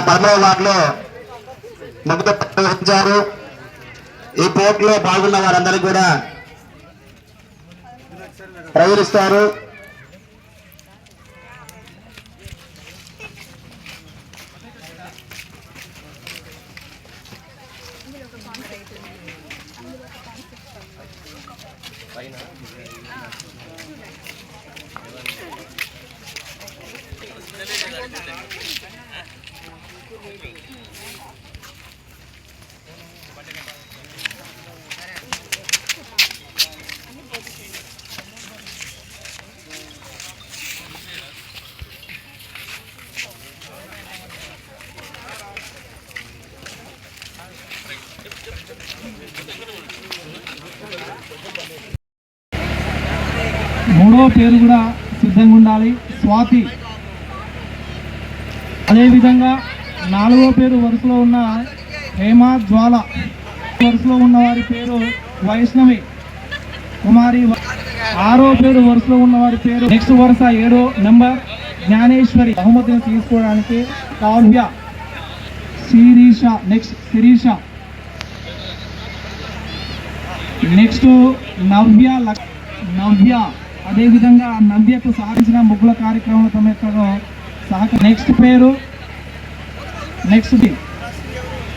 పదమూడవ వార్డులో మగ్గుతో ప్రవేశించారు ఈ పోటీలో పాల్గొన్న వారందరికీ కూడా ప్రజలిస్తారు మూడో పేరు కూడా సిద్ధంగా ఉండాలి. స్వాతి. అదేవిధంగా నాలుగో పేరు వరుసలో ఉన్న హేమ జ్వాల వరుసలో ఉన్న వారి పేరు వైష్ణవి. కుమారి వ- ఆరో పేరు వరుసలో ఉన్న వారి పేరు నెక్స్ట్ వరుస ఏడో నెంబర్ జ్ఞానేశ్వరి. బహుమతిని తీసుకోవడానికి కావ్య శిరీష నెక్స్ట్ శిరీష. నెక్స్ట్ నవ్య లక్- నవ్య. అదేవిధంగా నవ్యకు సాధించిన ముగ్గుల కార్యక్రమం తమ యొక్క సహక నెక్స్ట్ పేరు నెక్స్ట్ ది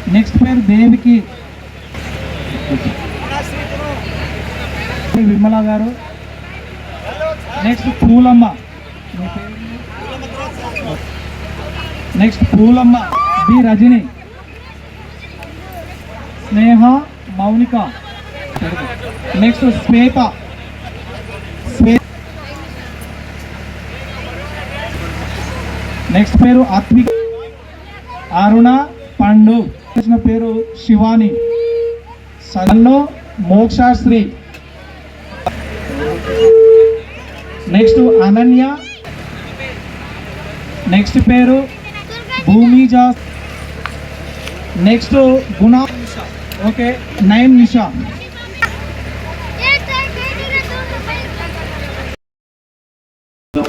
నెక్స్ట్ పేరు దేవికి. Vimala garu. Next Poolamma. Next Poolamma. B Rajani. Sneha Mounika. Next Swetha. Next పేరు ఆత్విక్ అరుణ పండు. వచ్చిన పేరు శివాని. సదన్లో మోక్షాశ్రీ. నెక్స్ట్ అనన్య. నెక్స్ట్ పేరు Bhoomija next Guna. Okay nine Nisha.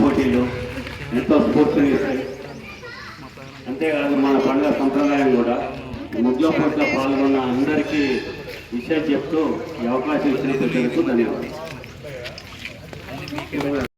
పోటీలు ఎంతో స్ఫూర్తిని ఇస్తాయి. అంతేకాదు మన పండుగ సంప్రదాయం కూడా ముగ్గుల పోటీలో పాల్గొన్న అందరికీ విషయం చెప్తూ ఈ అవకాశం ఇచ్చినందుకు ధన్యవాదాలు.